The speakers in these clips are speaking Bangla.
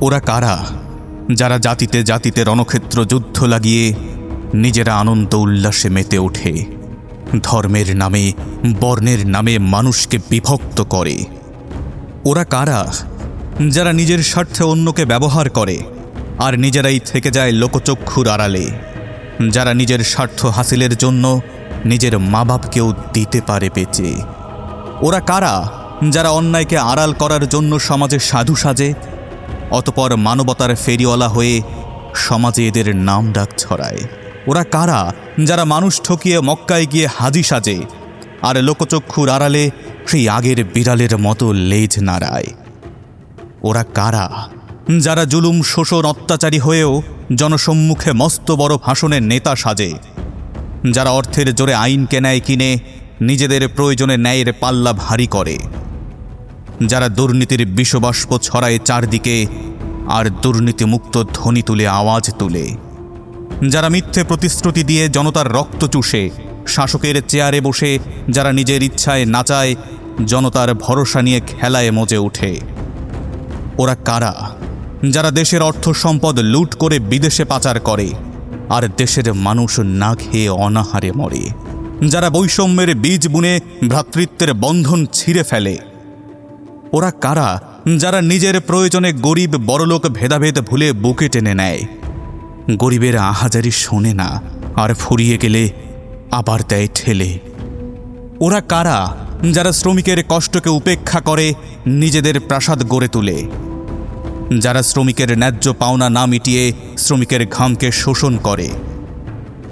ওরা কারা? যারা জাতিতে জাতিতে রণক্ষেত্র যুদ্ধ লাগিয়ে নিজেরা আনন্দ উল্লাসে মেতে ওঠে। ধর্মের নামে, বর্ণের নামে মানুষকে বিভক্ত করে। ওরা কারা? যারা নিজের স্বার্থে অন্যকে ব্যবহার করে আর নিজেরাই থেকে যায় লোকচক্ষুর আড়ালে। যারা নিজের স্বার্থ হাসিলের জন্য নিজের মা বাপকেও দিতে পারে বেঁচে। ওরা কারা? যারা অন্যায়কে আড়াল করার জন্য সমাজে সাধু সাজে অতপর মানবতার ফেরিওয়ালা হয়ে সমাজে এদের নাম ডাক ছড়ায়। ওরা কারা? যারা মানুষ ঠকিয়ে মক্কায় গিয়ে হাজি সাজে, আর লোকচক্ষুর আড়ালে সেই আগের বিড়ালের মতো লেজ নাড়ায়। ওরা কারা? যারা জুলুম, শোষণ, অত্যাচারী হয়েও জনসম্মুখে মস্ত বড় ভাষণের নেতা সাজে, যারা অর্থের জোরে আইন কেনায় কিনে নিজেদের প্রয়োজনে ন্যায়ের পাল্লা ভারী করে। যারা দুর্নীতির বিষবাষ্প ছড়ায় চারদিকে আর দুর্নীতিমুক্ত ধ্বনি তুলে আওয়াজ তুলে। যারা মিথ্যে প্রতিশ্রুতি দিয়ে জনতার রক্ত চুষে, শাসকের চেয়ারে বসে, যারা নিজের ইচ্ছায় নাচায়, জনতার ভরসা নিয়ে খেলায় মজে ওঠে। ওরা কারা? যারা দেশের অর্থ সম্পদ লুট করে বিদেশে পাচার করে, আর দেশের মানুষ না খেয়ে অনাহারে মরে। যারা বৈষম্যের বীজ বুনে ভ্রাতৃত্বের বন্ধন ছিঁড়ে ফেলে ওরা কারা যারা নিজের প্রয়োজনে গরিব বড়লোক ভেদাভেদ ভুলে বুকে টেনে নেয়? গরিবের আহাজারি শোনে না, আর ফুরিয়ে গেলে আবার দেয় ঠেলে। ওরা কারা যারা শ্রমিকের কষ্টকে উপেক্ষা করে নিজেদের প্রাসাদ গড়ে তোলে? যারা শ্রমিকের ন্যায্য পাওনা না মিটিয়ে শ্রমিকের ঘামকে শোষণ করে?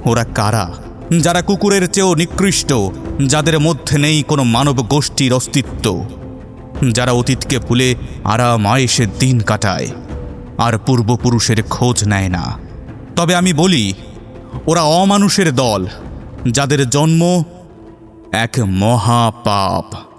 ওরা কারা যারা কুকুরের চেয়েও নিকৃষ্ট, যাদের মধ্যে নেই কোনো মানব গোষ্ঠীর অস্তিত্ব? যারা অতীতকে ভুলে আরাম আয়েসের দিন কাটায়, আর পূর্বপুরুষের খোঁজ নেয় না। তবে আমি বলি, ওরা অমানুষের দল, যাদের জন্ম এক মহাপাপ।